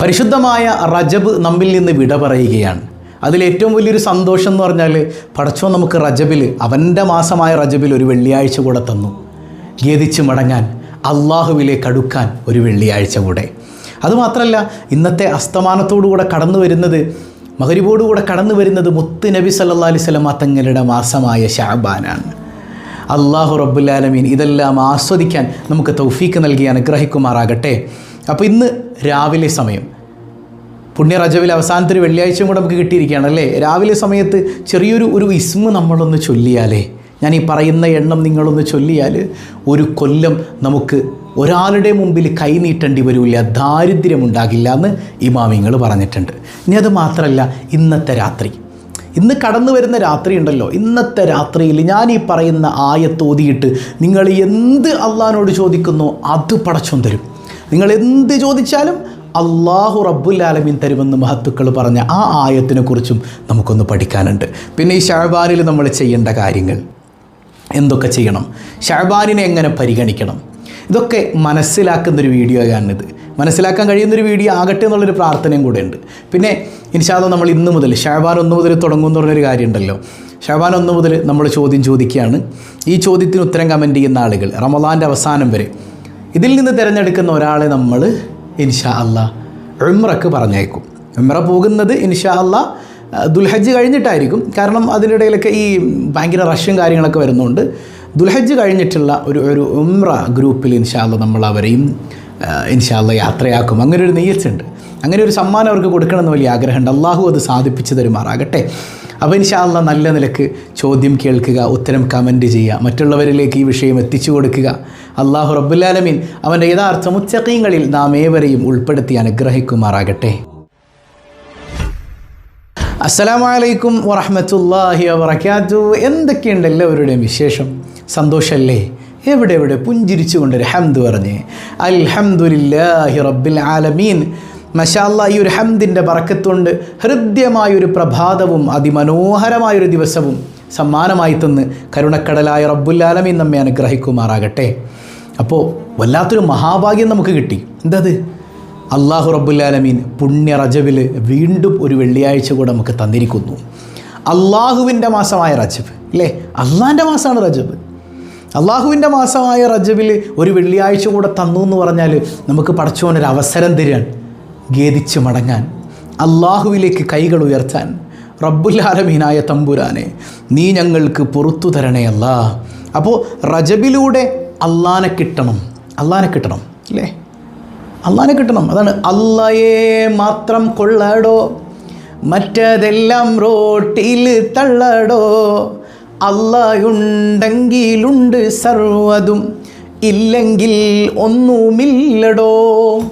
പരിശുദ്ധമായ റജബ് നമ്മിൽ നിന്ന് വിട പറയുകയാണ്. അതിലേറ്റവും വലിയൊരു സന്തോഷം എന്ന് പറഞ്ഞാൽ പടച്ചോ നമുക്ക് റജബിൽ അവന്റെ മാസമായ റജബിൽ ഒരു വെള്ളിയാഴ്ച കൂടെ തന്നു. ഗതിച്ച് മടങ്ങാൻ അള്ളാഹുവിലേക്ക് അടുക്കാൻ ഒരു വെള്ളിയാഴ്ച കൂടെ. അതുമാത്രമല്ല ഇന്നത്തെ അസ്തമാനത്തോടുകൂടെ കടന്നു വരുന്നത് മകരിബോടുകൂടെ കടന്നു വരുന്നത് മുത്ത് നബി സല്ലാ അലൈഹി സ്വലമ തങ്ങളുടെ മാസമായ ഷാബാനാണ് അള്ളാഹു റബ്ബുലാലമീൻ ഇതെല്ലാം ആസ്വദിക്കാൻ നമുക്ക് തൗഫീക്ക് നൽകി അനുഗ്രഹിക്കുമാറാകട്ടെ. അപ്പോൾ ഇന്ന് രാവിലെ സമയം. പുണ്യ റജവിൽ അവസാനത്തെ വെള്ളിയാഴ്ചയും കൂടെ നമുക്ക് കിട്ടിയിരിക്കുകയാണ് അല്ലേ? രാവിലെ സമയത്ത് ചെറിയൊരു ഒരു ഇസ്മ നമ്മളൊന്ന് ചൊല്ലിയാലേ. ഞാൻ ഈ പറയുന്ന എണ്ണം നിങ്ങളൊന്ന് ചൊല്ലിയാൽ ഒരു കൊല്ലം നമുക്ക് ഒരാളുടെ മുമ്പിൽ കൈനീട്ടേണ്ടി വരില്ല ദാരിദ്ര്യമുണ്ടാകില്ല എന്ന് ഇമാമിങ്ങൾ പറഞ്ഞിട്ടുണ്ട്. ഇനി അത് മാത്രമല്ല ഇന്നത്തെ രാത്രി. ഇന്ന് കടന്നു വരുന്ന രാത്രി ഉണ്ടല്ലോ ഇന്നത്തെ രാത്രിയിൽ ഞാൻ ഈ പറയുന്ന ആയത്തോതിയിട്ട് നിങ്ങൾ എന്ത് അള്ളഹാനോട് ചോദിക്കുന്നോ അത് പടച്ചും തരും. നിങ്ങൾ എന്ത് ചോദിച്ചാലും അള്ളാഹു റബ്ബുല്ലാലമീൻ തരുമെന്ന് മഹത്തുക്കൾ പറഞ്ഞ ആ ആയത്തിനെ കുറിച്ചും നമുക്കൊന്ന് പഠിക്കാനുണ്ട്. പിന്നെ ഈ ഷഹബാനിൽ നമ്മൾ ചെയ്യേണ്ട കാര്യങ്ങൾ എന്തൊക്കെ ചെയ്യണം? ഷഹബാനിനെ എങ്ങനെ പരിഗണിക്കണം? ഇതൊക്കെ മനസ്സിലാക്കുന്നൊരു വീഡിയോയാണിത്. മനസ്സിലാക്കാൻ കഴിയുന്നൊരു വീഡിയോ ആകട്ടെ എന്നുള്ളൊരു പ്രാർത്ഥനയും കൂടെ ഉണ്ട് പിന്നെ ഇൻഷാല്ല നമ്മൾ ഇന്ന് മുതൽ ഷഹബാൻ ഒന്ന് മുതൽ തുടങ്ങും എന്ന് പറഞ്ഞൊരു കാര്യമുണ്ടല്ലോ. ഷഹബാൻ ഒന്ന് മുതൽ നമ്മൾ ചോദ്യം ചോദിക്കുകയാണ്. ഈ ചോദ്യത്തിന് ഉത്തരം കമന്റ് ചെയ്യുന്ന ആളുകൾ റമദാന്റെ അവസാനം വരെ ഇതിൽ നിന്ന് തിരഞ്ഞെടുക്കുന്ന ഒരാളെ നമ്മൾ ഇൻഷാ അല്ല ഉമ്രക്ക് പറഞ്ഞേക്കും. ഉമ്ര പോകുന്നത് ഇൻഷാ അല്ല ദുൽഹജ്ജ് കഴിഞ്ഞിട്ടായിരിക്കും. കാരണം അതിനിടയിലൊക്കെ ഈ ഭയങ്കര റഷ്യും കാര്യങ്ങളൊക്കെ വരുന്നുണ്ട്. ദുൽഹജ്ജ് കഴിഞ്ഞിട്ടുള്ള ഒരു ഒരു ഉമ്ര ഗ്രൂപ്പിൽ ഇൻഷാല്ല നമ്മൾ അവരെയും ഇൻഷാ ഇൻഷാല്ല യാത്രയാക്കും. അങ്ങനെ ഒരു നെയ്യച്ചുണ്ട് അങ്ങനെ ഒരു സമ്മാനം അവർക്ക് കൊടുക്കണമെന്ന് വലിയ ആഗ്രഹമുണ്ട്. അള്ളാഹു അത് സാധിപ്പിച്ചു തരുമാറാകട്ടെ. അപ്പോൾ ഇൻഷാല്ല നല്ല നിലയ്ക്ക് ചോദ്യം കേൾക്കുക ഉത്തരം കമന്റ് ചെയ്യുക മറ്റുള്ളവരിലേക്ക് ഈ വിഷയം എത്തിച്ചു കൊടുക്കുക. അള്ളാഹു റബ്ബുല്ലാലമീൻ അവന്റെ യഥാർത്ഥ മുച്ചക്കീങ്ങളിൽ നാം ഏവരെയും ഉൾപ്പെടുത്തി അനുഗ്രഹിക്കുമാറാകട്ടെ. അസ്സലാമലൈക്കും വറഹമത്തല്ലാഹി വബർക്കാത്തു എന്തൊക്കെയുണ്ട് എല്ലാവരുടെയും വിശേഷം? സന്തോഷമല്ലേ എവിടെ എവിടെ പുഞ്ചിരിച്ചുകൊണ്ട് ഹംദ് പറഞ്ഞ്. അൽഹംദുലില്ലാഹി റബ്ബിൽ ആലമീൻ. മഷാല്ല ഈ ഒരു ഹംദിന്റെ പറക്കത്തുകൊണ്ട് ഹൃദ്യമായൊരു പ്രഭാതവും അതിമനോഹരമായൊരു ദിവസവും സമ്മാനമായി തന്ന് കരുണക്കടലായ റബ്ബുല്ലാലമീൻ നമ്മെ അനുഗ്രഹിക്കുമാറാകട്ടെ. അപ്പോൾ വല്ലാത്തൊരു മഹാഭാഗ്യം നമുക്ക് കിട്ടി. എന്തത്? അള്ളാഹു റബ്ബുല്ലാലമീൻ പുണ്യ റജബിൽ വീണ്ടും ഒരു വെള്ളിയാഴ്ച കൂടെ നമുക്ക് തന്നിരിക്കുന്നു. അള്ളാഹുവിന്റെ മാസമായ റജബ് അല്ലേ? അള്ളാഹിന്റെ മാസമാണ് റജബ്. അള്ളാഹുവിന്റെ മാസമായ റജബിൽ ഒരു വെള്ളിയാഴ്ച കൂടെ തന്നു എന്ന് പറഞ്ഞാൽ നമുക്ക് പടച്ചോനൊരു അവസരം തരികയാണ്. ഖേദിച്ച് മടങ്ങാൻ അള്ളാഹുവിലേക്ക് കൈകൾ ഉയർത്താൻ റബ്ബുല്ലാലമീനായ തമ്പുരാനെ നീ ഞങ്ങൾക്ക് പുറത്തു തരണേ അല്ല. അപ്പോൾ റജബിലൂടെ അള്ളാനെ കിട്ടണം അള്ളാനെ കിട്ടണം അല്ലേ? അള്ളാനെ കിട്ടണം. അതാണ് അള്ളയെ മാത്രം കൊള്ളടോ മറ്റതെല്ലാം റോട്ടിൽ തള്ളടോ. അള്ളയുണ്ടെങ്കിലുണ്ട് സർവതും ഇല്ലെങ്കിൽ ഒന്നുമില്ലടോ.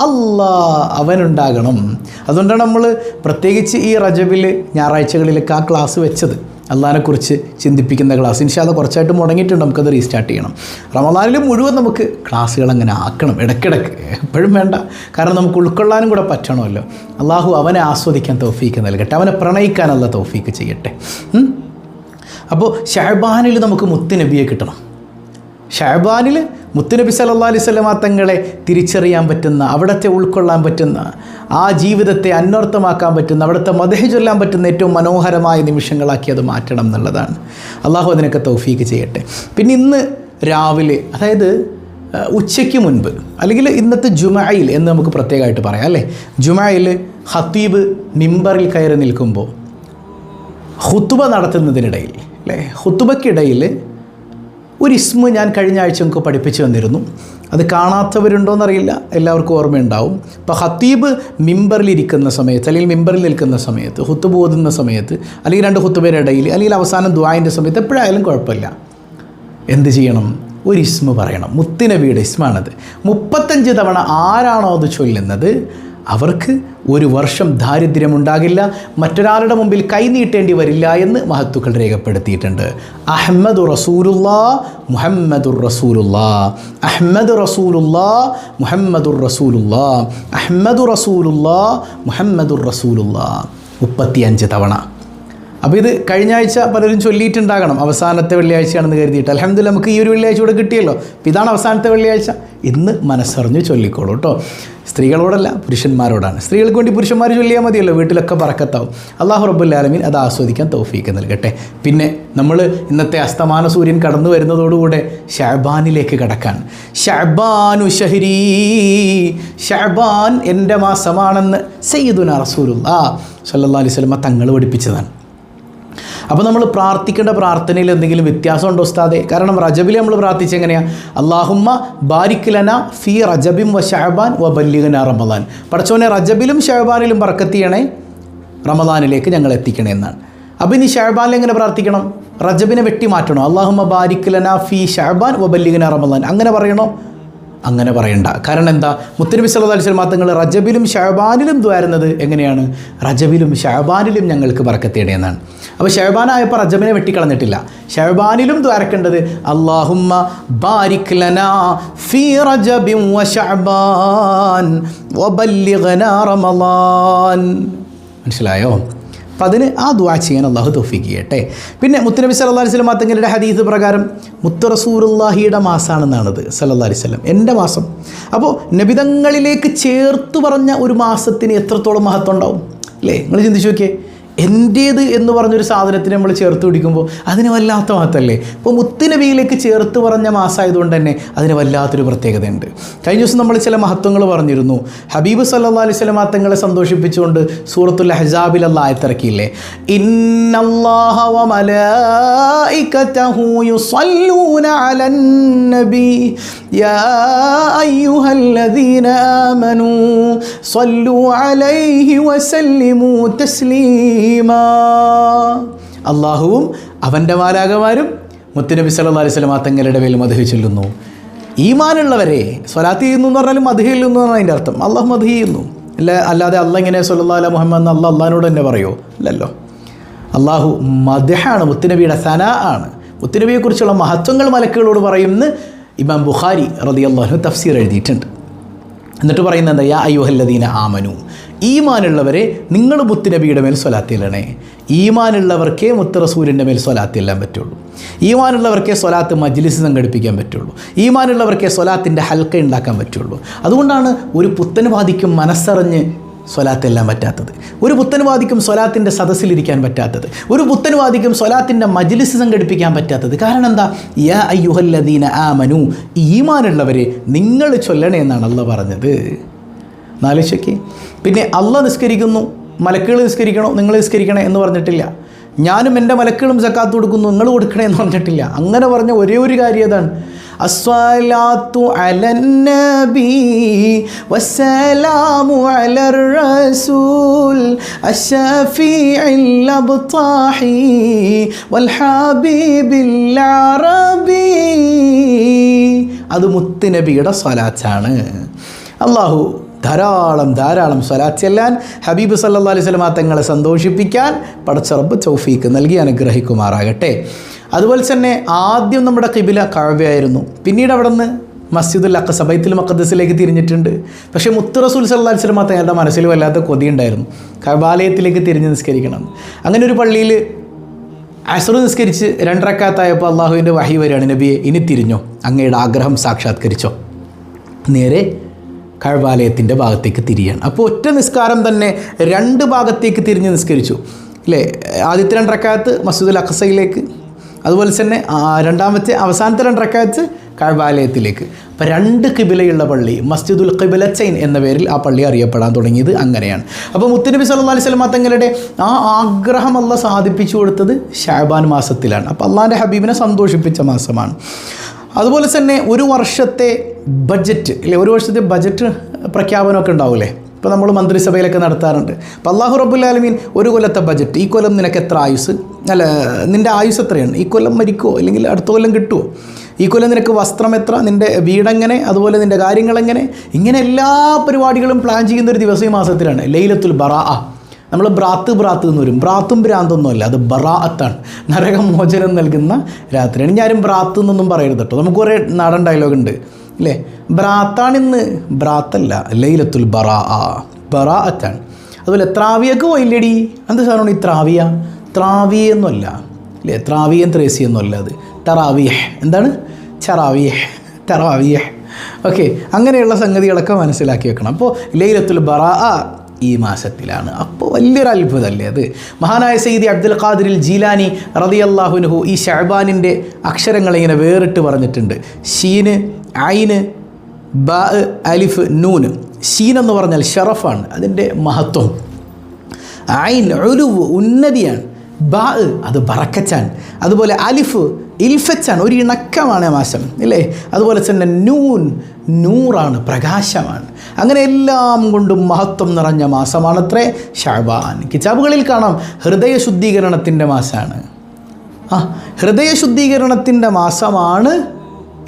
അല്ലാ അവനുണ്ടാകണം. അതുകൊണ്ടാണ് നമ്മൾ പ്രത്യേകിച്ച് ഈ റജബിൽ ഞായറാഴ്ചകളിലൊക്കെ ആ ക്ലാസ് വെച്ചത്. അള്ളഹാനെക്കുറിച്ച് ചിന്തിപ്പിക്കുന്ന ക്ലാസ് ഇൻഷാല്ല കുറച്ചായിട്ട് മുടങ്ങിയിട്ടുണ്ട്. നമുക്കത് റീസ്റ്റാർട്ട് ചെയ്യണം. റമദാനിൽ മുഴുവൻ നമുക്ക് ക്ലാസ്സുകൾ അങ്ങനെ ആക്കണം. ഇടയ്ക്കിടയ്ക്ക്. എപ്പോഴും വേണ്ട. കാരണം നമുക്ക് ഉൾക്കൊള്ളാനും കൂടെ പറ്റണമല്ലോ. അള്ളാഹു അവനെ ആസ്വദിക്കാൻ തൗഫീക്ക് നൽകട്ടെ. അവനെ പ്രണയിക്കാനുള്ള തൗഫീക്ക് ചെയ്യട്ടെ. അപ്പോൾ ഷഹബാനിൽ നമുക്ക് മുത്തുനബിയെ കിട്ടണം. ഷഹബാനിൽ മുത്തുനബി സല്ലാ അലൈഹി സ്വലമാ തങ്ങളെ തിരിച്ചറിയാൻ പറ്റുന്ന അവിടത്തെ ഉൾക്കൊള്ളാൻ പറ്റുന്ന ആ ജീവിതത്തെ അന്വർത്ഥമാക്കാൻ പറ്റുന്ന അവിടുത്തെ മതഹി ചൊല്ലാൻ പറ്റുന്ന ഏറ്റവും മനോഹരമായ നിമിഷങ്ങളാക്കി അത് മാറ്റണം എന്നുള്ളതാണ്. അള്ളാഹു അതിനൊക്കെ തൗഫീക്ക് ചെയ്യട്ടെ. പിന്നെ ഇന്ന് രാവിലെ അതായത് ഉച്ചയ്ക്ക് മുൻപ് അല്ലെങ്കിൽ ഇന്നത്തെ ജുമായിൽ എന്ന് നമുക്ക് പ്രത്യേകമായിട്ട് പറയാം അല്ലേ? ജുമായിൽ ഹത്തീബ് മിമ്പറിൽ കയറി നിൽക്കുമ്പോൾ ഹുത്തുബ നടത്തുന്നതിനിടയിൽ അല്ലേ? ഹുത്തുബയ്ക്കിടയിൽ ഒരു ഇസ്മ ഞാൻ കഴിഞ്ഞ ആഴ്ച നമുക്ക് പഠിപ്പിച്ചു തന്നിരുന്നു. അത് കാണാത്തവരുണ്ടോയെന്നറിയില്ല എല്ലാവർക്കും ഓർമ്മയുണ്ടാവും. ഇപ്പോൾ ഹത്തീബ് മിമ്പറിലിരിക്കുന്ന സമയത്ത് അല്ലെങ്കിൽ മിമ്പറിൽ നിൽക്കുന്ന സമയത്ത് ഹുത്തുബ് ഓതുന്ന സമയത്ത് അല്ലെങ്കിൽ രണ്ട് ഹുത്തുബയുടെ ഇടയിൽ അല്ലെങ്കിൽ അവസാനം ദ്വായന്റെ സമയത്ത് എപ്പോഴായാലും കുഴപ്പമില്ല. എന്ത് ചെയ്യണം? ഒരു ഇസ്മ പറയണം. മുത്തിനബിയുടെ ഇസ്മാണത്. മുപ്പത്തഞ്ച് തവണ ആരാണോ അത് ചൊല്ലുന്നത്? അവർക്ക് ഒരു വർഷം ദാരിദ്ര്യമുണ്ടാകില്ല മറ്റൊരാളുടെ മുമ്പിൽ കൈനീട്ടേണ്ടി വരില്ല എന്ന് മഹത്തുക്കൾ രേഖപ്പെടുത്തിയിട്ടുണ്ട്. അഹമ്മദ് റസൂലുല്ലാ മുഹമ്മദുർ റസൂലുല്ലാ അഹമ്മദ് റസൂലുല്ലാ മുഹമ്മദുർ റസൂലുല്ലാ അഹമ്മദ് റസൂലുല്ലാ മുഹമ്മദുർ റസൂലുല്ലാ മുപ്പത്തിയഞ്ച് തവണ. അപ്പോൾ ഇത് കഴിഞ്ഞ ആഴ്ച പലരും ചൊല്ലിയിട്ടുണ്ടാകണം. അവസാനത്തെ വെള്ളിയാഴ്ചയാണെന്ന് കരുതിയിട്ട്. അലഹമ്മദില്ല നമുക്ക് ഈ ഒരു വെള്ളിയാഴ്ച കൂടെ കിട്ടിയല്ലോ. അപ്പോൾ ഇതാണ് അവസാനത്തെ വെള്ളിയാഴ്ച. ഇന്ന് മനസ്സറിഞ്ഞ് ചൊല്ലിക്കോളൂ കേട്ടോ. സ്ത്രീകളോടല്ല പുരുഷന്മാരോടാണ്. സ്ത്രീകൾക്ക് വേണ്ടി പുരുഷന്മാർ ചൊല്ലിയാൽ മതിയല്ലോ വീട്ടിലൊക്കെ പറക്കത്താവും. അള്ളാഹു റബ്ബുല്ലാലമീൻ അത് ആസ്വദിക്കാൻ തൗഫീക്ക് നൽകട്ടെ. പിന്നെ നമ്മൾ ഇന്നത്തെ അസ്തമാന സൂര്യൻ കടന്നു വരുന്നതോടുകൂടെ ഷാബാനിലേക്ക് കടക്കാൻ ഷാബാനു ഷഹരി ഷാബാൻ എന്റെ മാസമാണെന്ന് സയ്യിദുന റസൂലുള്ള സല്ലാ അലൈഹി വസല്ലമ തങ്ങൾ പഠിപ്പിച്ചതാണ്. അപ്പോൾ നമ്മൾ പ്രാർത്ഥിക്കേണ്ട പ്രാർത്ഥനയിൽ എന്തെങ്കിലും വ്യത്യാസമുണ്ടോ ഉസ്താദെ? കാരണം റജബിൽ നമ്മൾ പ്രാർത്ഥിച്ച എങ്ങനെയാണ് അള്ളാഹുമ്മ ബാരിക്കലന ഫി റജബിം വ ഷഹബാൻ വ ബല്ലിഗന റമദാൻ. പഠിച്ചോനെ റജബിലും ഷഹബാനിലും പറക്കത്തിയണേ റമദാനിലേക്ക് ഞങ്ങൾ എത്തിക്കണേ എന്നാണ്. അപ്പോൾ ഇനി ഷഹബാനിൽ എങ്ങനെ പ്രാർത്ഥിക്കണം? റജബിനെ വെട്ടി മാറ്റണോ? അള്ളാഹുമ്മ ബാരിക്കലന ഫി ഷഹബാൻ വ ബല്ലിഗന റമദാൻ. അങ്ങനെ പറയണോ? അങ്ങനെ പറയണ്ട. കാരണം എന്താ? മുത്തനബി സല്ലല്ലാഹു അലൈഹി വസല്ലം തങ്ങൾ റജബിലും ഷഹബാനിലും ദ്വാരുന്നത് എങ്ങനെയാണ്? റജബിലും ഷഹബാനിലും ഞങ്ങൾക്ക് പറക്കത്തേടെ എന്നാണ്. അപ്പോൾ ഷെഹബാനായപ്പോൾ റജബിനെ വെട്ടിക്കളഞ്ഞിട്ടില്ല. ഷഹബാനിലും ദ്വാരക്കേണ്ടത് അള്ളാഹുമ്മ ബാരിക് ലനാ ഫീ റജബിൻ വ വബല്ലിഗ്നാ റമളാൻ മനസ്സിലായോ? അപ്പം അതിന് ആ ദുആ ചെയ്യാൻ അള്ളാഹു തോഫിക്ക് ചെയ്യട്ടെ. പിന്നെ മുത്തുനബി സല്ലാ അലൈഹി വസല്ലം തങ്ങളുടെ ഹദീസ് പ്രകാരം മുത്ത് റസൂലുള്ളാഹിയുടെ മാസമാണെന്നാണത് സല്ലാ അലൈഹി വസല്ലം. എന്റെ മാസം. അപ്പോൾ നബിതങ്ങളിലേക്ക് ചേർത്ത് പറഞ്ഞ ഒരു മാസത്തിന് എത്രത്തോളം മഹത്വം ഉണ്ടാവും? അല്ലേ? നിങ്ങൾ ചിന്തിച്ചു നോക്കിയേ. എന്റേത് എന്ന് പറഞ്ഞൊരു സാധനത്തിന് നമ്മൾ ചേർത്ത് പിടിക്കുമ്പോൾ അതിന് വല്ലാത്ത മഹത്തല്ലേ ഇപ്പോൾ മുത്തുനബിയിലേക്ക് ചേർത്ത് പറഞ്ഞ മാസമായതുകൊണ്ട് തന്നെ അതിന് വല്ലാത്തൊരു പ്രത്യേകതയുണ്ട്. കഴിഞ്ഞ ദിവസം നമ്മൾ ചില മഹത്വങ്ങൾ പറഞ്ഞിരുന്നു. ഹബീബ് സല്ലാ അലൈഹി സ്വലം തങ്ങളെ സന്തോഷിപ്പിച്ചുകൊണ്ട് സൂറത്തുൽ ഹജാബിൽ അല്ല ആയത്തിറക്കിയില്ലേ ഇന്നല്ലാഹ അള്ളാഹുവും അവന്റെ മാലാകമാരും മുത്തുനബി സല്ലാ അലൈഹി തങ്ങളുടെ മേൽ മധുഹി ചൊല്ലുന്നു. ഈമാനുള്ളവരെ സ്വലാത്ത് ചെയ്യുന്നു എന്ന് പറഞ്ഞാലും മധു ചെല്ലുന്നു എന്നാണ് അതിന്റെ അർത്ഥം. അള്ളാഹു മധു ചെയ്യുന്നു. അല്ല അല്ലാതെ അല്ല ഇങ്ങനെ സല്ലാ അല മുഹമ്മദ് എന്ന് അള്ളാഹ് അള്ളഹാനോട് തന്നെ പറയുമോ അല്ലല്ലോ അള്ളാഹു മദഹാണ് മുത്തുനബിയുടെ സന ആണ്. മുത്തുനബിയെക്കുറിച്ചുള്ള മഹത്വങ്ങൾ മലക്കുകളോട് പറയുമെന്ന് ഇമാം ബുഖാരി റതിയല്ലാഹു തഫ്സീർ എഴുതിയിട്ടുണ്ട്. എന്നിട്ട് പറയുന്നത് എന്താ? യാ അയ്യോഹല്ലദീന ആമനു. ഈമാനുള്ളവരെ നിങ്ങൾ മുത്തുനബിയുടെ മേൽ സ്വലാത്തില്ലണേ. ഈമാനുള്ളവർക്കേ മുത്ത് റസൂലിന്റെ മേൽ സ്വലാത്തില്ലാൻ പറ്റുള്ളൂ. ഈമാനുള്ളവർക്കേ സ്വലാത്ത് മജ്ലിസ് സംഘടിപ്പിക്കാൻ പറ്റുള്ളൂ. ഈമാനുള്ളവർക്കേ സ്വലാത്തിന്റെ ഹൽക്ക ഉണ്ടാക്കാൻ പറ്റുള്ളൂ. അതുകൊണ്ടാണ് ഒരു പുത്തൻവാദിക്കും മനസ്സറിഞ്ഞ് സ്വലാത്തെല്ലാം പറ്റാത്തത്. ഒരു പുത്തൻവാദിക്കും സ്വലാത്തിന്റെ സദസ്സിലിരിക്കാൻ പറ്റാത്തത്. ഒരു പുത്തൻവാദിക്കും സ്വലാത്തിന്റെ മജ്ലിസ് സംഘടിപ്പിക്കാൻ പറ്റാത്തത്. കാരണം എന്താ? യാ അയ്യുഹല്ലദീന ആ മനു ഈമാനുള്ളവരെ നിങ്ങൾ ചൊല്ലണേ എന്നാണ് അള്ള പറഞ്ഞത്. നാലോചിക്ക് പിന്നെ അള്ള നിസ്കരിക്കുന്നു. മലക്കുകൾ നിസ്കരിക്കണോ? നിങ്ങൾ നിസ്കരിക്കണേ എന്ന് പറഞ്ഞിട്ടില്ല. ഞാനും എന്റെ മലക്കുകളും സക്കാത്ത് കൊടുക്കുന്നു നിങ്ങൾ കൊടുക്കണേ എന്ന് പറഞ്ഞിട്ടില്ല. അങ്ങനെ പറഞ്ഞ ഒരേ ഒരു കാര്യം അതാണ് അസ്വലാത്തു അലന്നബി വസ്സലാമു അലർ റസൂൽ അഷ്ഫീഇൽ അബ്താഹി വൽ അറബി. അത് മുത്തുനബിയുടെ സ്വലാച്ചാണ് അള്ളാഹു ധാരാളം ധാരാളം സ്വലാത്ത് ചെല്ലാൻ ഹബീബ് സല്ലാ അലൈഹി സ്വലമ തങ്ങളെ സന്തോഷിപ്പിക്കാൻ പടച്ചറബ് ചൗഫീക്ക് നൽകി അനുഗ്രഹിക്കുമാറാകട്ടെ. അതുപോലെ തന്നെ ആദ്യം നമ്മുടെ കിബില കഴവയായിരുന്നു പിന്നീട് അവിടെ നിന്ന് മസ്ജിദുൽ അക്കസ ബൈത്തുൽ മക്കദ്സിലേക്ക് തിരിഞ്ഞിട്ടുണ്ട്. പക്ഷേ മുത്ത് റസൂൽ സല്ലാ അലൈഹി സ്വലമാ തങ്ങളുടെ മനസ്സിൽ വല്ലാത്ത കൊതിയുണ്ടായിരുന്നു കബാലയത്തിലേക്ക് തിരിഞ്ഞ് നിസ്കരിക്കണം. അങ്ങനെ ഒരു പള്ളിയിൽ അസറു നിസ്കരിച്ച് രണ്ടരക്കാത്തായപ്പോൾ അള്ളാഹുവിന്റെ വഹി വരികയാണ് നബിയെ ഇനി തിരിഞ്ഞോ? അങ്ങയുടെ ആഗ്രഹം സാക്ഷാത്കരിച്ചോ. നേരെ കഴവാലയത്തിന്റെ ഭാഗത്തേക്ക് തിരിയാണ് അപ്പോൾ ഒറ്റ നിസ്കാരം തന്നെ രണ്ട് ഭാഗത്തേക്ക് തിരിഞ്ഞ് നിസ്കരിച്ചു. അല്ലേ ആദ്യത്തെ രണ്ടരക്കാലത്ത് മസൂദുൽ അഖസയിലേക്ക് അതുപോലെ തന്നെ രണ്ടാമത്തെ അവസാനത്തെ രണ്ടരക്കാലത്ത് കഴവാലയത്തിലേക്ക് അപ്പോൾ രണ്ട് കിബിലയുള്ള പള്ളി മസ്ജിദുൽ കിബിലച്ചൈൻ എന്ന പേരിൽ ആ പള്ളി അറിയപ്പെടാൻ തുടങ്ങിയത് അങ്ങനെയാണ്. അപ്പോൾ മുത്തുനബി സല്ലാ അലൈഹി വസല്ലം തങ്ങളുടെ ആ ആഗ്രഹം അല്ല സാധിപ്പിച്ചു കൊടുത്തത് ഷാബാൻ മാസത്തിലാണ്. അപ്പോൾ അള്ളാന്റെ ഹബീബിനെ സന്തോഷിപ്പിച്ച മാസമാണ്. അതുപോലെ തന്നെ ഒരു വർഷത്തെ ബഡ്ജറ്റ് അല്ലെ ഒരു വർഷത്തെ ബഡ്ജറ്റ് പ്രഖ്യാപനമൊക്കെ ഉണ്ടാവില്ലേ ഇപ്പോൾ നമ്മൾ മന്ത്രിസഭയിലൊക്കെ നടത്താറുണ്ട്. അപ്പോൾ അള്ളാഹു റബ്ബുല്ലാലമീൻ ഒരു കൊല്ലത്തെ ബഡ്ജറ്റ് ഈ കൊല്ലം നിനക്ക് എത്ര ആയുസ്? അല്ല നിന്റെ ആയുസ് എത്രയാണ്? ഈ കൊല്ലം മരിക്കുമോ അല്ലെങ്കിൽ അടുത്ത കൊല്ലം കിട്ടുമോ ഈ കൊല്ലം നിനക്ക് വസ്ത്രം എത്ര? നിന്റെ വീടെങ്ങനെ? അതുപോലെ നിന്റെ കാര്യങ്ങളെങ്ങനെ? ഇങ്ങനെ എല്ലാ പരിപാടികളും പ്ലാൻ ചെയ്യുന്ന ഒരു ദിവസം ഈ മാസത്തിലാണ് ലൈലത്തുൽ ബറാ നമ്മൾ ബ്രാത്ത് ബ്രാത്ത് എന്ന് വരും. ബ്രാത്തും ഭ്രാന്തൊന്നുമല്ല അത് ബറാഅത്താണ് നരകമോചനം നൽകുന്ന രാത്രിയാണ്. ഞാനും ബ്രാത്ത് എന്നൊന്നും പറയരുത് കേട്ടോ. നമുക്ക് കുറേ നാടൻ ഡയലോഗ് ഉണ്ട്. അല്ലേ ബ്രാത്താണിന്ന് ബ്രാത്തല്ല ലൈലത്തുൽ ബറാ. അത്താണ് അതുപോലെ ത്രാവിയൊക്കെ പോയില്ലേടി? എന്ത് സാധനമാണ് ഈ ത്രാവിയ? ത്രാവിയെന്നല്ല. അല്ലേ ത്രാവിയൻ ത്രേസിയൊന്നുമല്ല അത്. തറാവിയഹ് എന്താണ്? ചറാവിയഹ് തറാവിയഹ് ഓക്കെ. അങ്ങനെയുള്ള സംഗതികളൊക്കെ മനസ്സിലാക്കി വെക്കണം. അപ്പോൾ ലൈലത്തുൽ ബറാ ഈ മാസത്തിലാണ്. അപ്പോൾ വലിയൊരു അത്ഭുതമല്ലേ അത്? മഹാനായ സയ്യിദി അബ്ദുൽ ഖാദിരിൽ ജീലാനി റതിയല്ലാഹുനുഹു ഈ ഷഹബാനിന്റെ അക്ഷരങ്ങൾ ഇങ്ങനെ വേറിട്ട് പറഞ്ഞിട്ടുണ്ട്. ഷീന് ഐന് ബ അലിഫ് നൂന് ഷീൻ എന്ന് പറഞ്ഞാൽ ഷറഫാണ്. അതിന്റെ മഹത്വം. ഐൻ ഒലുവ് ഉന്നതിയാണ്. ബ അത് ബറക്കച്ചാൻ അതുപോലെ അലിഫ് ഇൽഫച്ചാൻ ഒരു ഇണക്കമാണ് മാസം ഇല്ലേ? അതുപോലെ തന്നെ നൂൻ നൂറാണ് പ്രകാശമാണ്. അങ്ങനെ എല്ലാം കൊണ്ടും മഹത്വം നിറഞ്ഞ മാസമാണത്രേ ഷാബാൻ കിതാബുകളിൽ കാണാം ഹൃദയ ശുദ്ധീകരണത്തിന്റെ മാസമാണ് ആ ഹൃദയ ശുദ്ധീകരണത്തിന്റെ മാസമാണ്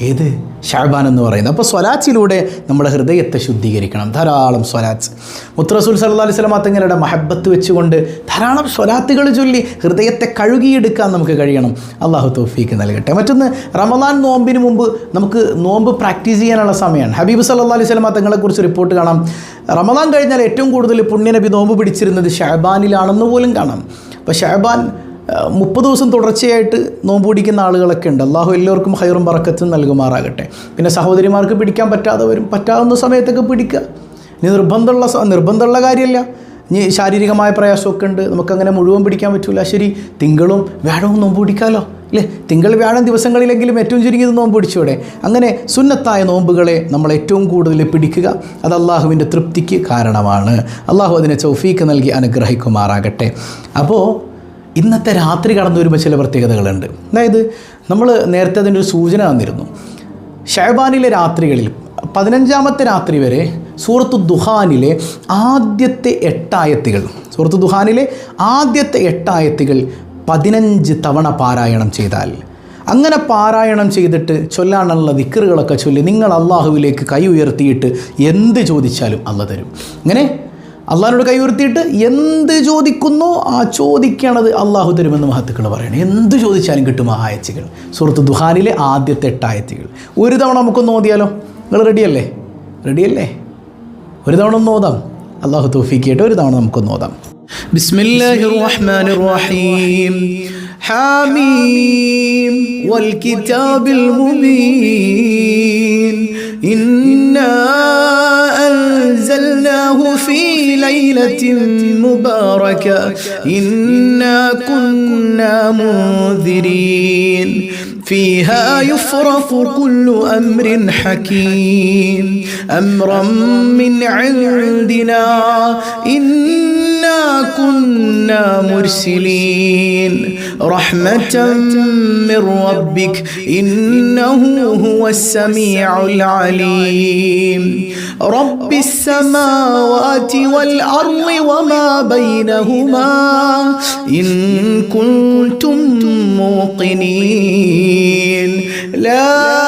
ഏത്? ഷാബാൻ എന്ന് പറയുന്നത്. അപ്പോൾ സ്വലാച്ചിലൂടെ നമ്മുടെ ഹൃദയത്തെ ശുദ്ധീകരിക്കണം. ധാരാളം സ്വലാച്ച് മുത്രസൂൽ സല്ലാ അലൈഹി സ്വലം തങ്ങളുടെ മഹബത്ത് വെച്ചുകൊണ്ട് ധാരാളം സ്വലാത്തുകൾ ചൊല്ലി ഹൃദയത്തെ കഴുകിയെടുക്കാൻ നമുക്ക് കഴിയണം. അള്ളാഹു തോഫീക്ക് നൽകട്ടെ. മറ്റൊന്ന് റമദാൻ നോമ്പിന് മുമ്പ് നമുക്ക് നോമ്പ് പ്രാക്ടീസ് ചെയ്യാനുള്ള സമയമാണ്. ഹബീബ് സല്ലാ അലൈഹി സ്വലമ തങ്ങളെക്കുറിച്ച് റിപ്പോർട്ട് കാണാം. റമദാൻ കഴിഞ്ഞാൽ ഏറ്റവും കൂടുതൽ പുണ്യനബി നോമ്പ് പിടിച്ചിരുന്നത് ഷാബാനിലാണെന്ന് പോലും കാണാം. അപ്പോൾ ഷാബാൻ മുപ്പത് ദിവസം തുടർച്ചയായിട്ട് നോമ്പ് പിടിക്കുന്ന ആളുകളൊക്കെ ഉണ്ട്. അള്ളാഹു എല്ലാവർക്കും ഹൈറും പറക്കത്തും നൽകുമാറാകട്ടെ. പിന്നെ സഹോദരിമാർക്ക് പിടിക്കാൻ പറ്റാതെ വരും. പറ്റാവുന്ന സമയത്തൊക്കെ പിടിക്കുക. ഇനി നിർബന്ധമുള്ള നിർബന്ധമുള്ള കാര്യമല്ല. ഇനി ശാരീരികമായ പ്രയാസമൊക്കെ ഉണ്ട്. നമുക്കങ്ങനെ മുഴുവൻ പിടിക്കാൻ പറ്റില്ല ശരി തിങ്കളും വ്യാഴവും നോമ്പ് പിടിക്കാമല്ലോ തിങ്കൾ വ്യാഴം ദിവസങ്ങളിലെങ്കിലും ഏറ്റവും ചുരുങ്ങിയത് നോമ്പ് പിടിച്ചൂടെ? അങ്ങനെ സുന്നത്തായ നോമ്പുകളെ നമ്മൾ ഏറ്റവും കൂടുതൽ പിടിക്കുക. അത് അള്ളാഹുവിന്റെ തൃപ്തിക്ക് കാരണമാണ്. അള്ളാഹു അതിനെ ചൗഫീക്ക് നൽകി അനുഗ്രഹിക്കുമാറാകട്ടെ. അപ്പോൾ ഇന്നത്തെ രാത്രി കടന്നു വരുമ്പോൾ ചില പ്രത്യേകതകളുണ്ട്. അതായത് നമ്മൾ നേരത്തെ അതിന്റെ ഒരു സൂചന തന്നിരുന്നു. ഷഹബാനിലെ രാത്രികളിൽ പതിനഞ്ചാമത്തെ രാത്രി വരെ സൂറത്ത് ദുഹാനിലെ ആദ്യത്തെ എട്ടായത്തുകൾ സൂറത്ത് ദുഹാനിലെ ആദ്യത്തെ എട്ടായത്തുകൾ പതിനഞ്ച് തവണ പാരായണം ചെയ്താൽ അങ്ങനെ പാരായണം ചെയ്തിട്ട് ചൊല്ലാനുള്ള ദിക്കറുകളൊക്കെ ചൊല്ലി നിങ്ങൾ അള്ളാഹുവിലേക്ക് കൈ ഉയർത്തിയിട്ട് എന്ത് ചോദിച്ചാലും അല്ല തരും. ഇങ്ങനെ അള്ളാഹിനോട് കൈ ഉയർത്തിയിട്ട് എന്ത് ചോദിക്കുന്നോ ആ ചോദിക്കണത് അള്ളാഹു തരുമെന്ന് മഹത്തുക്കൾ പറയണം. എന്ത് ചോദിച്ചാലും കിട്ടും ആ ആയച്ചകൾ സുഹൃത്ത് ദുഹാനിലെ ആദ്യത്തെ എട്ട് ആയത്തുകൾ. ഒരു തവണ നമുക്കൊന്ന് ഓതിയാലോ? നിങ്ങൾ റെഡിയല്ലേ റെഡിയല്ലേ ഒരു തവണ ഒന്ന് ഓതാം. അള്ളാഹു തോഫിക്കായിട്ട് ഒരു തവണ നമുക്കൊന്ന് ഓതാം. ഹാമീം. വൽ കിതാബിൽ മുബീൻ ഇൻ ليلة مباركة. إنا كنا منذرين. فيها يفرق كل أمر حكيم. أمرا من عندنا. إنا كنا مرسلين. رحمة من ربك إنه هو السميع العليم. رب السماوات والأرض وما بينهما إن كنتم موقنين. لا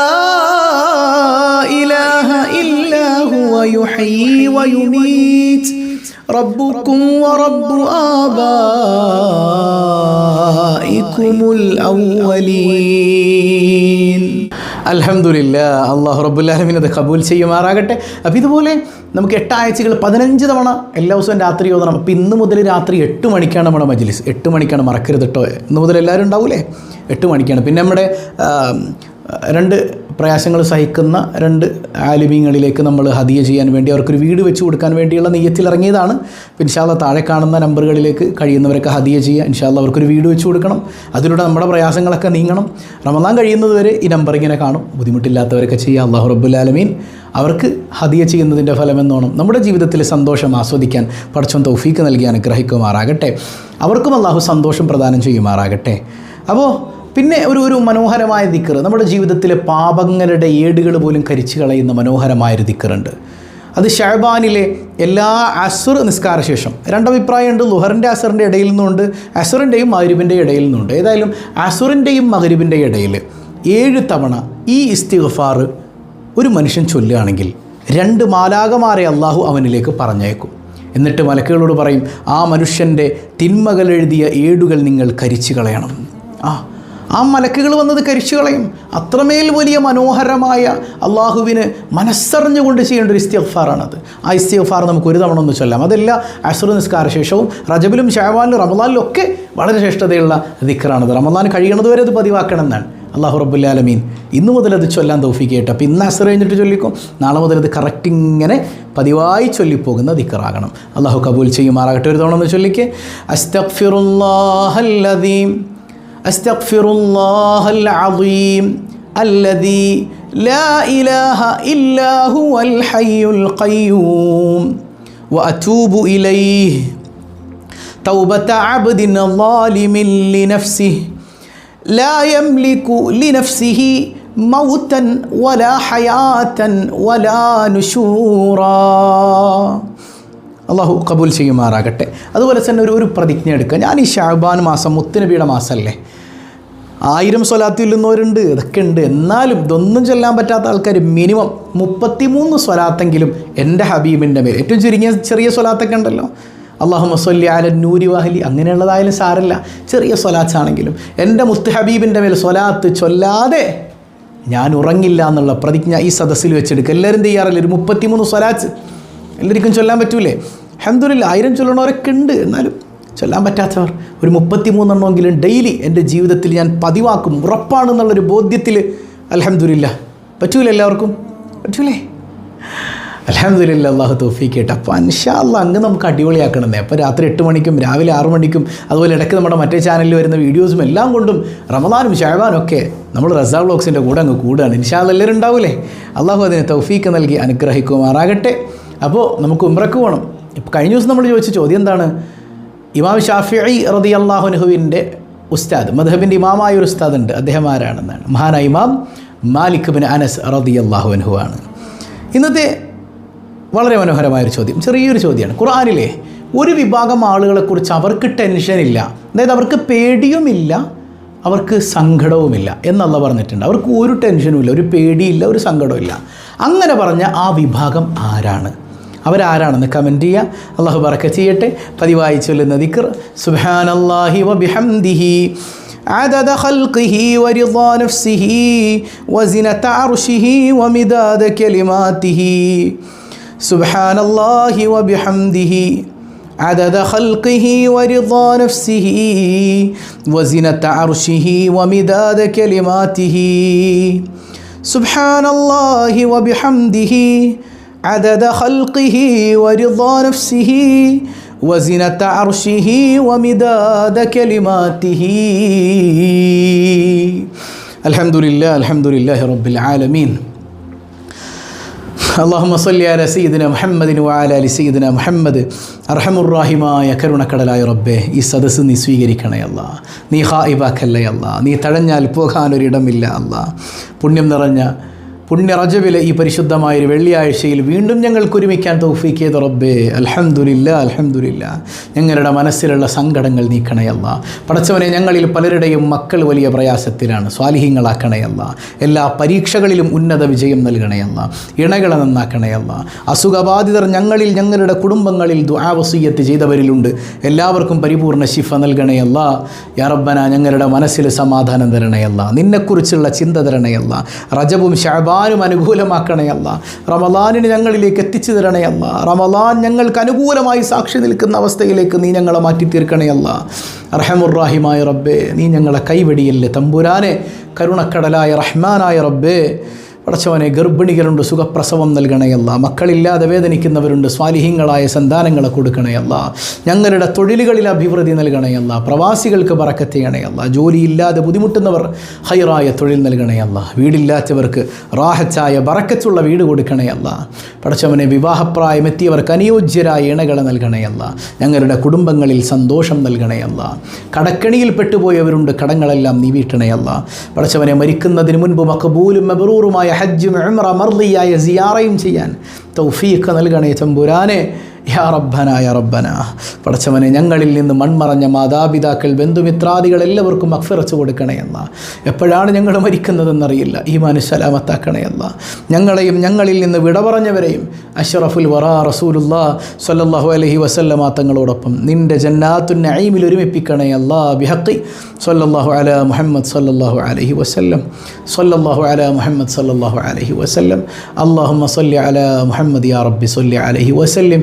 إله إلا هو يحيي ويميت. ربكم ورب آبائكم الأولين അലഹമുല്ല അള്ളാഹു റബ്ബുല്ലാലമിൻ അത് കബൂൽ ചെയ്യുമാറാകട്ടെ അപ്പോൾ ഇതുപോലെ നമുക്ക് എട്ടാഴ്ചകൾ പതിനഞ്ച് തവണ എല്ലാ ദിവസവും രാത്രി ഓതണം അപ്പോൾ ഇന്ന് മുതൽ രാത്രി എട്ട് മണിക്കാണ് നമ്മുടെ മജ്ലിസ് എട്ട് മണിക്കാണ് മറക്കരുത് കേട്ടോ ഇന്ന് മുതൽ എല്ലാവരും ഉണ്ടാവൂലേ എട്ട് മണിക്കാണ് പിന്നെ നമ്മുടെ ആ, രണ്ട് പ്രയാസങ്ങൾ സഹിക്കുന്ന രണ്ട് ആലിമീങ്ങളിലേക്ക് നമ്മൾ ഹദിയ ചെയ്യാൻ വേണ്ടി അവർക്കൊരു വീട് വെച്ച് കൊടുക്കാൻ വേണ്ടിയുള്ള നെയ്യത്തിൽ ഇറങ്ങിയതാണ്. ഇൻഷാല്ല താഴെ കാണുന്ന നമ്പറുകളിലേക്ക് കഴിയുന്നവരൊക്കെ ഹദിയ ചെയ്യുക. ഇൻഷാല്ല അവർക്കൊരു വീട് വെച്ച് കൊടുക്കണം. അതിലൂടെ നമ്മുടെ പ്രയാസങ്ങളൊക്കെ നീങ്ങണം. റമദാൻ കഴിയുന്നത് വരെ ഈ നമ്പർ ഇങ്ങനെ കാണും. ബുദ്ധിമുട്ടില്ലാത്തവരൊക്കെ ചെയ്യുക. അള്ളാഹു റബ്ബുലാലമീൻ അവർക്ക് ഹദിയ ചെയ്യുന്നതിന്റെ ഫലമെന്നോണം നമ്മുടെ ജീവിതത്തിലെ സന്തോഷം ആസ്വദിക്കാൻ പടച്ചോൻ തൗഫീക്ക് നൽകി അനുഗ്രഹിക്കുമാറാകട്ടെ. അവർക്കും അള്ളാഹു സന്തോഷം പ്രദാനം ചെയ്യുമാറാകട്ടെ. അപ്പോൾ പിന്നെ ഒരു ഒരു മനോഹരമായ ദിക്കർ നമ്മുടെ ജീവിതത്തിലെ പാപങ്ങളുടെ ഏടുകൾ പോലും കരിച്ചു കളയുന്ന മനോഹരമായൊരു ദിക്കറുണ്ട്. അത് ഷഹബാനിലെ എല്ലാ അസുർ നിസ്കാരശേഷം രണ്ടഭിപ്രായമുണ്ട്. ലുഹറിന്റെ അസറിന്റെ ഇടയിൽ നിന്നുണ്ട് അസുറിന്റെയും മഹരിബിന്റെ ഇടയിൽ നിന്നുണ്ട് ഏതായാലും അസുറിന്റെയും മഹരിബിന്റെ ഇടയിൽ ഏഴ് തവണ ഈ ഇസ്തിഗ്ഫാർ ഒരു മനുഷ്യൻ ചൊല്ലുകയാണെങ്കിൽ രണ്ട് മാലാകമാരെ അള്ളാഹു അവനിലേക്ക് പറഞ്ഞേക്കും എന്നിട്ട് മലക്കുകളോട് പറയും ആ മനുഷ്യന്റെ തിന്മകൾ എഴുതിയ ഏടുകൾ നിങ്ങൾ കരിച്ചു കളയണം. ആ ആ മലക്കുകൾ വന്നത് കരിച്ചു കളയും. അത്രമേൽ വലിയ മനോഹരമായ അള്ളാഹുവിന് മനസ്സറിഞ്ഞുകൊണ്ട് ചെയ്യേണ്ട ഒരു ഇസ്തിഗ്ഫാറാണത്. ആ ഇസ്തിഗ്ഫാർ നമുക്ക് ഒരു തവണ ഒന്ന് ചൊല്ലാം. അതല്ല അസുർ നിസ്കാര ശേഷവും റജബിലും ഷാവാലും റമദാനിലും ഒക്കെ വളരെ ശ്രേഷ്ഠതയുള്ള ദിക്കറാണത് റമദാൻ കഴിയണത് വരെ അത് പതിവാക്കണം എന്നാണ് അള്ളാഹു റബ്ബുല്ലാലമീൻ ഇന്ന് മുതൽ അത് ചൊല്ലാൻ തൗഫീക്ക് കേട്ടോ. അപ്പോൾ ഇന്ന് അസർ കഴിഞ്ഞിട്ട് ചൊല്ലിക്കും? നാളെ മുതൽ അത് കറക്റ്റ് ഇങ്ങനെ പതിവായി ചൊല്ലിപ്പോകുന്ന ദിക്കറാകണം അള്ളാഹു കബൂൽ ചെയ്യുമാറാകട്ടെ. ഒരു തവണ ഒന്ന് ചൊല്ലിക്കേ. ചൊല്ലിക്ക് أستغفر الله العظيم الذي لا إله إلا هو الحي القيوم وأتوب إليه. توبة عبد ظالم لنفسه لا يملك لنفسه موتا ولا حياة ولا نشورا. അള്ളാഹു കബൂൽ ചെയ്യുമാറാകട്ടെ. അതുപോലെ തന്നെ ഒരു ഒരു പ്രതിജ്ഞ എടുക്കുക. ഞാൻ ഈ ഷാബാൻ മാസം മുത്തുനബിയുടെ മാസമല്ലേ ആയിരം സ്വലാത്ത് ഇല്ലുന്നവരുണ്ട് ഇതൊക്കെ ഉണ്ട്. എന്നാലും ഇതൊന്നും ചെല്ലാൻ പറ്റാത്ത ആൾക്കാർ മിനിമം മുപ്പത്തിമൂന്ന് സ്വലാത്തെങ്കിലും എന്റെ ഹബീബിന്റെ മേൽ. ഏറ്റവും ചുരുങ്ങിയ ചെറിയ സ്വലാത്തൊക്കെ ഉണ്ടല്ലോ. അള്ളാഹു മസ്വല്ലി ആല നൂരി വാഹലി. അങ്ങനെയുള്ളതായാലും സാരല്ല. ചെറിയ സ്വലാത്താണെങ്കിലും എന്റെ മുത്ത് ഹബീബിന്റെ മേൽ സ്വലാത്ത് ചൊല്ലാതെ ഞാൻ ഉറങ്ങില്ല എന്നുള്ള പ്രതിജ്ഞ ഈ സദസ്സിൽ വെച്ചെടുക്കുക. എല്ലാവരും തയ്യാറല്ലേ ഒരു മുപ്പത്തിമൂന്ന് സ്വലാത്ത്. എല്ലാവർക്കും ചൊല്ലാൻ പറ്റൂലേ? അഹമ്മദില്ല ആയിരം ചൊല്ലണവരൊക്കെ ഉണ്ട്. എന്നാലും ചൊല്ലാൻ പറ്റാത്തവർ ഒരു മുപ്പത്തി മൂന്നെണ്ണമെങ്കിലും ഡെയിലി എന്റെ ജീവിതത്തിൽ ഞാൻ പതിവാക്കും ഉറപ്പാണെന്നുള്ളൊരു ബോധ്യത്തിൽ അലഹമ്മദില്ല പറ്റൂലേ എല്ലാവർക്കും? പറ്റൂലേ? അലഹമ്മദില്ല അള്ളാഹു തോഫീക്ക് കേട്ടോ. അപ്പോൾ അൻഷാല്ല അങ്ങ് നമുക്ക് അടിപൊളിയാക്കണമെന്നേ അപ്പോൾ രാത്രി എട്ട് മണിക്കും രാവിലെ ആറ് മണിക്കും അതുപോലെ ഇടയ്ക്ക് നമ്മുടെ മറ്റേ ചാനലിൽ വരുന്ന വീഡിയോസും എല്ലാം കൊണ്ടും റമദാനും ഷാബാനും ഒക്കെ നമ്മൾ റസാ ബ്ലോഗ്സിന്റെ കൂടെ അങ്ങ് കൂടുകയാണ്. ഇൻഷാല്ല എല്ലാവരും ഉണ്ടാവില്ലേ അള്ളാഹു അതിനെ തൗഫീക്ക് നൽകി അനുഗ്രഹിക്കുമാറാകട്ടെ. അപ്പോൾ നമുക്ക് ഉമ്രക്ക് പോകണം ഇപ്പോൾ കഴിഞ്ഞ ദിവസം നമ്മൾ ചോദിച്ച ചോദ്യം എന്താണ്? ഇമാം ഷാഫി റതി അള്ളാഹുനുഹുവിന്റെ ഉസ്താദ് മധബിന്റെ ഇമാമായ ഒരു ഉസ്താദ് ഉണ്ട് അദ്ദേഹം ആരാണെന്നാണ്? മഹാനായ ഇമാം മാലിക് ബിൻ അനസ് റതി അള്ളാഹുനുഹു ആണ്. ഇന്നത്തെ വളരെ മനോഹരമായൊരു ചോദ്യം ചെറിയൊരു ചോദ്യമാണ്. ഖുർആാനിലെ ഒരു വിഭാഗം ആളുകളെക്കുറിച്ച് അവർക്ക് ടെൻഷനില്ല അതായത് അവർക്ക് പേടിയുമില്ല അവർക്ക് സങ്കടവുമില്ല എന്നല്ല പറഞ്ഞിട്ടുണ്ട്. അവർക്ക് ഒരു ടെൻഷനുമില്ല ഒരു പേടിയില്ല ഒരു സങ്കടവുമില്ല. അങ്ങനെ പറഞ്ഞ ആ വിഭാഗം ആരാണ്? അവരാരാണെന്ന് കമൻറ്റ് ചെയ്യുക അള്ളാഹു ബറക്ക ചെയ്യട്ടെ പതിവായി ചൊല്ലുന്ന ദിക്കർ സുബാനല്ലാഹി വബിഹംദിഹി عدد خلقه ورضا نفسه وزنة عرشه ومداد كلماته سبحان الله وبحمده عدد خلقه ورضا نفسه وزنة عرشه ومداد كلماته سبحان الله وبحمده عدد خلقه ورضا نفسه وزنة عرشه ومداد كلماته الحمد لله الحمد لله رب العالمين اللهم صل على سيدنا محمد وعلى ال سيدنا محمد അർഹമുറാഹിമായ കരുണക്കടലായ റബ്ബേ ഈ സദസ്സ് നീ സ്വീകരിക്കണേ അല്ല നീ ഹായിബാക്കല്ലേ അല്ല നീ തഴഞ്ഞാൽ പോകാനൊരിടമില്ല അല്ല പുണ്യം നിറഞ്ഞ പുണ്യ റജബിലെ ഈ പരിശുദ്ധമായ ഒരു വെള്ളിയാഴ്ചയിൽ വീണ്ടും ഞങ്ങൾക്ക് ഒരുമിക്കാൻ തൗഫീക്ക് ചെയ്ത റബ്ബേ. അലഹന്ദില്ല അൽഹംദുലില്ല. ഞങ്ങളുടെ മനസ്സിലുള്ള സങ്കടങ്ങൾ നീക്കണയല്ല പടച്ചവനെ ഞങ്ങളിൽ പലരുടെയും മക്കൾ വലിയ പ്രയാസത്തിലാണ്. സ്വാലിഹ്യങ്ങളാക്കണയല്ല എല്ലാ പരീക്ഷകളിലും ഉന്നത വിജയം നൽകണയല്ല ഇണകളെ നന്നാക്കണയല്ല അസുഖബാധിതർ ഞങ്ങളിൽ ഞങ്ങളുടെ കുടുംബങ്ങളിൽ ദുആവസീയത്ത് ചെയ്തവരിലുണ്ട്. എല്ലാവർക്കും പരിപൂർണ ശിഫ നൽകണയല്ല യറബന ഞങ്ങളുടെ മനസ്സിൽ സമാധാനം തരണയല്ല നിന്നെക്കുറിച്ചുള്ള ചിന്ത തരണയല്ല റജബും ഷാബാനും അനുകൂലമാക്കണയല്ല റമലാനിന് ഞങ്ങളിലേക്ക് എത്തിച്ചു തരണേ അല്ല. റമലാൻ ഞങ്ങൾക്ക് അനുകൂലമായി സാക്ഷി നിൽക്കുന്ന അവസ്ഥയിലേക്ക് നീ ഞങ്ങളെ മാറ്റി തീർക്കണേ അല്ല. റഹമുറാഹിമായ റബ്ബേ നീ ഞങ്ങളെ കൈവെടിയല്ലേ. തമ്പുരാനെ കരുണക്കടലായ റഹ്മാനായ റബ്ബേ പടച്ചവനെ ഗർഭിണികളുണ്ട് സുഖപ്രസവം നൽകണയല്ല മക്കളില്ലാതെ വേദനിക്കുന്നവരുണ്ട് സ്വാലിഹ്യങ്ങളായ സന്താനങ്ങളെ കൊടുക്കണയല്ല ഞങ്ങളുടെ തൊഴിലുകളിൽ അഭിവൃദ്ധി നൽകണയല്ല പ്രവാസികൾക്ക് പറക്കത്തെയണയല്ല ജോലിയില്ലാതെ ബുദ്ധിമുട്ടുന്നവർ ഹൈറായ തൊഴിൽ നൽകണയല്ല വീടില്ലാത്തവർക്ക് റാഹച്ചായ ബറക്കത്തുള്ള വീട് കൊടുക്കണയല്ല പടച്ചവനെ വിവാഹപ്രായം എത്തിയവർക്ക് അനുയോജ്യരായ ഇണകളെ നൽകണയല്ല ഞങ്ങളുടെ കുടുംബങ്ങളിൽ സന്തോഷം നൽകണയല്ല കടക്കണിയിൽ പെട്ടുപോയവരുണ്ട് കടങ്ങളെല്ലാം നീ വീട്ടണയല്ല പടച്ചവനെ മരിക്കുന്നതിന് മുൻപ് മക്കബൂലും മബറൂറുമായ ഹജ്ജും ഉംറ മർദിയായ സിയാറയും ചെയ്യാൻ തൗഫീഖ് നൽകണേ തമ്പുരാനെ പടച്ചവനെ ഞങ്ങളിൽ നിന്ന് മൺമറഞ്ഞ മാതാപിതാക്കൾ ബന്ധുമിത്രാദികൾ എല്ലാവർക്കും അക്ഫിറച്ചു കൊടുക്കണയല്ല എപ്പോഴാണ് ഞങ്ങൾ മരിക്കുന്നതെന്നറിയില്ല. ഈ മനുഷ്യലാമത്താക്കണയെന്ന ഞങ്ങളെയും ഞങ്ങളിൽ നിന്ന് വിട പറഞ്ഞവരെയും അഷറഫുൽ വറാ റസൂലുല്ലാ സല്ലാഹു അലഹി വസല്ലമാ തങ്ങളോടൊപ്പം നിന്റെ ജന്നാത്തു നഈമിൽ ഒരുമിപ്പിക്കണയല്ല ബിഹഖി സല്ലല്ലാഹു അല മുഹമ്മദ് സല്ലല്ലാഹു അലഹി വസല്ലം. സല്ലല്ലാഹു അല മുഹമ്മദ് സല്ലല്ലാഹു അലഹി വസല്ലം. അല്ലാഹുമ്മ സല്ലി അലാ മുഹമ്മദ് യാ റബ്ബി സല്ലി അലഹി വസല്ലം.